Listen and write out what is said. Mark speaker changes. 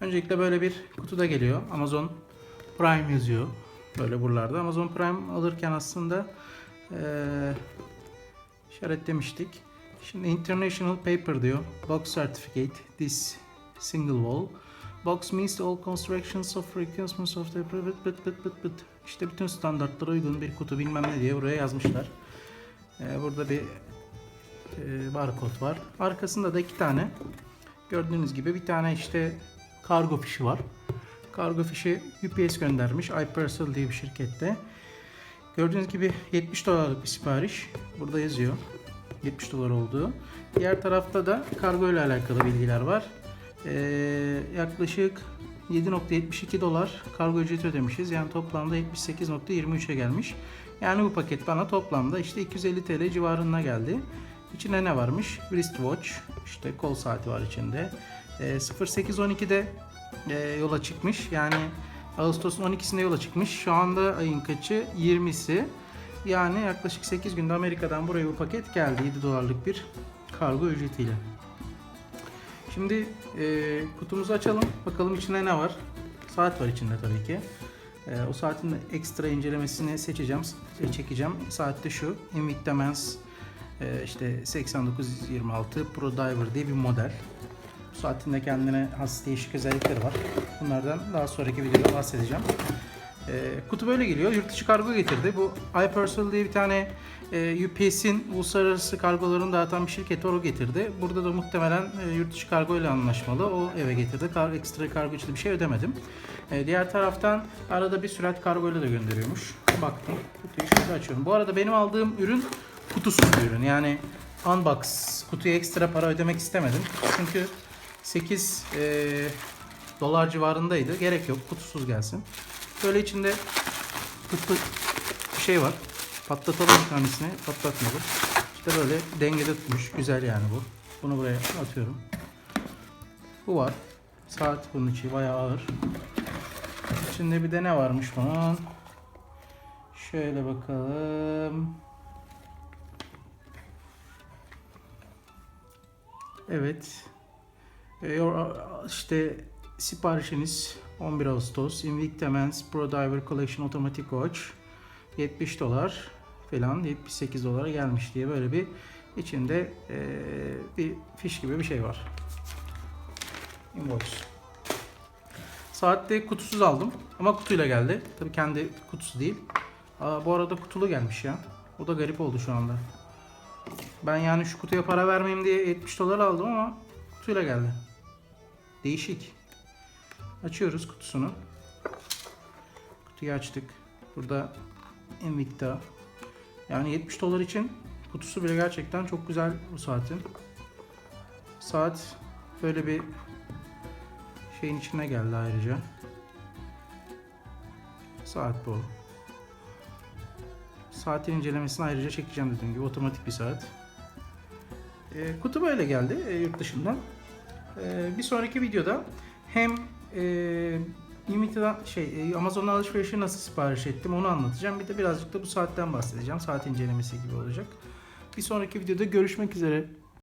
Speaker 1: Öncelikle böyle bir kutuda geliyor. Amazon Prime yazıyor. Böyle buralarda. Amazon Prime alırken aslında eee işaretlemiştik. Şimdi International Paper diyor. Box Certificate. This single wall. Box meets all constructions of requirements of the bıt bıt bıt bıt bıt. İşte bütün standartlara uygun bir kutu bilmem ne diye buraya yazmışlar. Ee, burada bir e, barkod var. Arkasında da iki tane gördüğünüz gibi bir tane işte kargo fişi var. Kargo fişi UPS göndermiş. iParcel diye bir şirkette. Gördüğünüz gibi 70 dolarlık bir sipariş. Burada yazıyor. 70 dolar olduğu. Diğer tarafta da kargo ile alakalı bilgiler var. Ee, yaklaşık 7.72 dolar kargo ücreti ödemişiz. Yani toplamda 78.23'e gelmiş. Yani bu paket bana toplamda işte 250 TL civarına geldi. İçinde ne varmış? Wristwatch, işte kol saati var içinde. Ee, 08.12'de e, yola çıkmış. Yani Ağustos'un 12'sinde yola çıkmış. Şu anda ayın kaçı? 20'si. Yani yaklaşık 8 günde Amerika'dan buraya bu paket geldi. 7 dolarlık bir kargo ücretiyle. Şimdi e, kutumuzu açalım. Bakalım içinde ne var. Saat var içinde tabii ki. E, o saatin ekstra incelemesini seçeceğim, e, çekeceğim. Saat de şu. Invicta Mens e, işte 8926 Pro Diver diye bir model. Saatin de kendine has değişik özellikleri var. Bunlardan daha sonraki videoda bahsedeceğim. E, kutu böyle geliyor. Yurt dışı kargo getirdi. Bu iParcel diye bir tane e, UPS'in uluslararası kargolarını dağıtan bir şirket var o getirdi. Burada da muhtemelen e, yurt dışı kargo ile anlaşmalı. O eve getirdi. Kar, ekstra kargo için bir şey ödemedim. E, diğer taraftan arada bir sürat kargo ile de gönderiyormuş. Baktım. Kutuyu şöyle açıyorum. Bu arada benim aldığım ürün kutusuz bir ürün. Yani unbox. Kutuya ekstra para ödemek istemedim. Çünkü 8 e, dolar civarındaydı. Gerek yok. Kutusuz gelsin. Böyle içinde kutu bir şey var. Patlatalım bir tanesini. Patlatmadım. İşte böyle dengede tutmuş. Güzel yani bu. Bunu buraya atıyorum. Bu var. Saat bunun içi bayağı ağır. İçinde bir de ne varmış bunun? Şöyle bakalım. Evet. E, your- işte siparişiniz 11 Ağustos Invicta Men's Pro Diver Collection Automatic Watch 70 dolar falan 78 dolara gelmiş diye böyle bir içinde e, bir fiş gibi bir şey var. Invoice. Saatte kutusuz aldım ama kutuyla geldi. Tabii kendi kutusu değil. Aa, bu arada kutulu gelmiş ya. O da garip oldu şu anda. Ben yani şu kutuya para vermeyeyim diye 70 dolar aldım ama kutuyla geldi. Değişik. Açıyoruz kutusunu. Kutuyu açtık. Burada Invicta. Yani 70 dolar için kutusu bile gerçekten çok güzel bu saatin. Saat böyle bir şeyin içine geldi ayrıca. Saat bu. Saatin incelemesini ayrıca çekeceğim dediğim gibi otomatik bir saat. E, kutu böyle geldi e, yurt dışından. E, bir sonraki videoda hem e, şey e, Amazon'dan alışverişi nasıl sipariş ettim onu anlatacağım. Bir de birazcık da bu saatten bahsedeceğim. Saat incelemesi gibi olacak. Bir sonraki videoda görüşmek üzere.